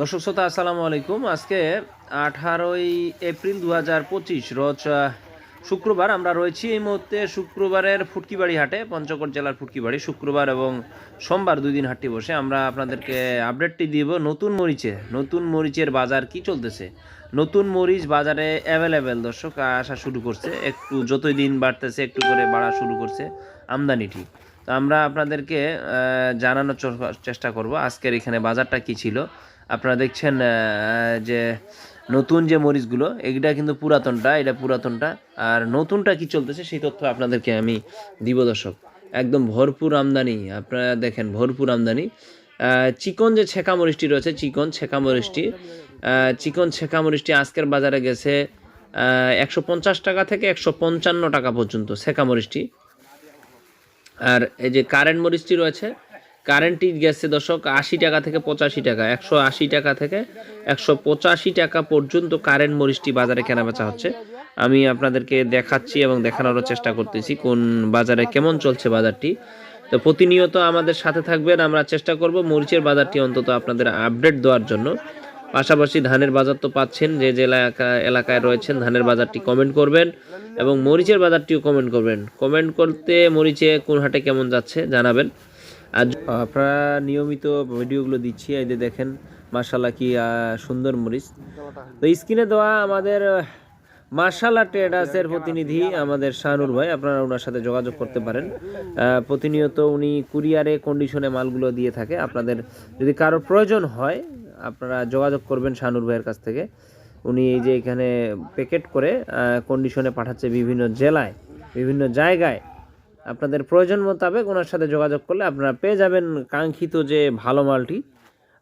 দর্শক শ্রোতা, আসসালামু আলাইকুম। আজকে আঠারোই এপ্রিল দু হাজার পঁচিশ, রোজ শুক্রবার আমরা রয়েছি এই মুহূর্তে শুক্রবারের ফুটকিবাড়ি হাটে পঞ্চগড় জেলার ফুটকিবাড়ি। শুক্রবার এবং সোমবার দুই দিন হাটটি বসে। আমরা আপনাদেরকে আপডেটটি দিব, নতুন মরিচে, নতুন মরিচের বাজার কি চলতেছে? নতুন মরিচ বাজারে অ্যাভেলেবেল দর্শক আসা শুরু করছে। একটু যতই দিন বাড়তেছে, একটু করে বাড়া শুরু করছে আমদানিটি। তো আমরা আপনাদেরকে জানানোর চেষ্টা করব আজকের এখানে বাজারটা কি ছিল। আপনারা দেখছেন যে নতুন যে মরিচগুলো এগুলা কিন্তু পুরাতনটা, এটা পুরাতনটা। আর নতুনটা কি চলতেছে সেই তথ্য আপনাদেরকে আমি দিব, দর্শক। একদম ভরপুর আমদানি, আপনারা দেখেন ভরপুর আমদানি। চিকন যে ছেঁকা মরিচটি রয়েছে, চিকন ছেঁকা মরিচটি চিকন ছেঁকা মরিচটি আজকের বাজারে গেছে একশো পঞ্চাশ টাকা থেকে একশো পঞ্চান্ন টাকা পর্যন্ত ছেঁকা মরিচটি। আর এই যে কারেন্ট মরিচটি রয়েছে কারেন্টটি গেছে দর্শক আশি টাকা থেকে পঁচাশি টাকা, একশো আশি টাকা থেকে একশো পঁচাশি টাকা পর্যন্ত কারেন্ট মরিচটি বাজারে কেনাবেচা হচ্ছে। আমি আপনাদেরকে দেখাচ্ছি এবং দেখানোরও চেষ্টা করতেছি কোন বাজারে কেমন চলছে বাজারটি। তো প্রতিনিয়ত আমাদের সাথে থাকবেন, আমরা চেষ্টা করব মরিচের বাজারটি অন্তত আপনাদের আপডেট দেওয়ার জন্য। পাশাপাশি ধানের বাজার তো পাচ্ছেন, যে যে এলাকা এলাকায় রয়েছেন, ধানের বাজারটি কমেন্ট করবেন এবং মরিচের বাজারটিও কমেন্ট করবেন। কমেন্ট করতে মরিচে কোন হাটে কেমন যাচ্ছে জানাবেন। আর আপনারা নিয়মিত ভিডিওগুলো দিচ্ছি, এই যে দেখেন মার্শাল্লাহ কি সুন্দর মরিচ। তো স্ক্রিনে দেওয়া আমাদের মার্শাল্লাহ ট্রেডার্সের প্রতিনিধি আমাদের শাহনুর ভাই, আপনারা ওনার সাথে যোগাযোগ করতে পারেন। প্রতিনিয়ত উনি কুরিয়ারে কন্ডিশনে মালগুলো দিয়ে থাকে। আপনাদের যদি কারও প্রয়োজন হয় আপনারা যোগাযোগ করবেন শাহনুর ভাইয়ের কাছ থেকে। উনি এই যে এখানে প্যাকেট করে কন্ডিশনে পাঠাচ্ছে বিভিন্ন জেলায়, বিভিন্ন জায়গায়। আপনাদের প্রয়োজন মোতাবেক ওনার সাথে যোগাযোগ করলে আপনারা পেয়ে যাবেন কাঙ্ক্ষিত যে ভালো মালটি।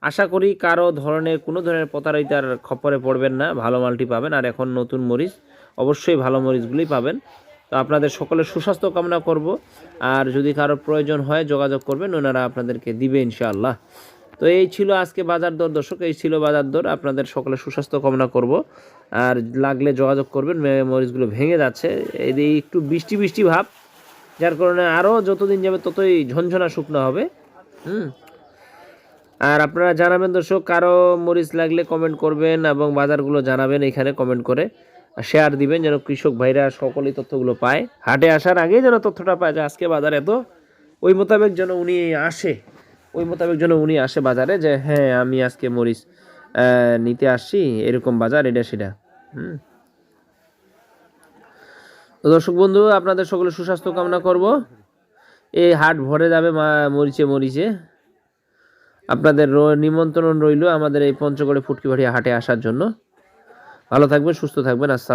আশা করি কারও ধরনের, কোনো ধরনের প্রতারিতার খপ্পরে পড়বেন না, ভালো মালটি পাবেন। আর এখন নতুন মরিচ, অবশ্যই ভালো মরিচগুলি পাবেন। তো আপনাদের সকলের সুস্বাস্থ্য কামনা করব। আর যদি কারও প্রয়োজন হয় যোগাযোগ করবেন, ওনারা আপনাদেরকে দিবে ইনশাআল্লাহ। তো এই ছিল আজকে বাজার দর। দর্শক, এই ছিল বাজার দর। আপনাদের সকলে সুস্বাস্থ্য কামনা করব। আর লাগলে যোগাযোগ করবেন মরিচগুলো ভেঙে যাচ্ছে। এই একটু বৃষ্টি বৃষ্টি ভাব, যার কারণে আরও যতদিন যাবে ততই ঝনঝনা শুকনো হবে। হুম। আর আপনারা জানাবেন দর্শক, কারও মরিচ লাগলে কমেন্ট করবেন এবং বাজারগুলো জানাবেন এখানে কমেন্ট করে। শেয়ার দিবেন যেন কৃষক ভাইরা সকলেই তথ্যগুলো পায়। হাটে আসার আগেই যেন তথ্যটা পায় যে আজকে বাজার এত। ওই মোতাবেক যেন উনি আসে। ওই মোতাবেক যেন উনি আসে বাজারে যে হ্যাঁ আমি আজকে মরিচ নিতে আসছি, এরকম বাজার, এটা সেটা। হুম। তো দর্শক বন্ধু, আপনাদের সকলে সুস্বাস্থ্য কামনা করব। এই হাট ভরে যাবে মরিচে মরিচে। আপনাদের নিমন্ত্রণ রইল আমাদের এই পঞ্চগড়ে ফুটকিবাড়ি হাটে আসার জন্য। ভালো থাকবেন, সুস্থ থাকবেন। আসসালাম